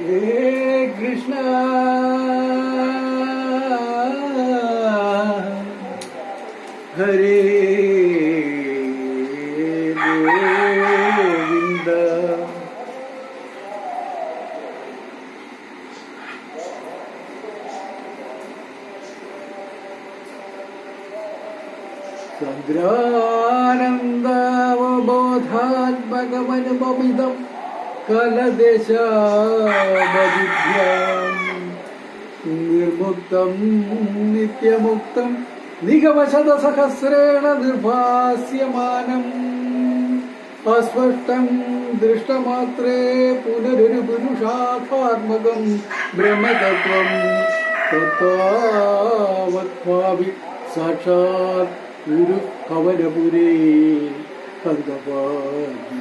हे कृष्ण। हरे गोविंद। संग्रानन्दवबोधात्मकमनुभमिदम् കലദേശാമവിദ്യാം നിർമുക്തം നിത്യമുക്തം നിഗമശതസഹസ്രേണ നിർഭാസ്യമാനം. അസ്പഷ്ടം ദൃഷ്ടമാത്രേ പുനരൊരു പുരുഷാധാത്മകം ബ്രഹ്മതത്വം. തത്താവത്ഭാവി സാക്ഷാത് ഗുരു കവനപുരേ കങ്കപാതി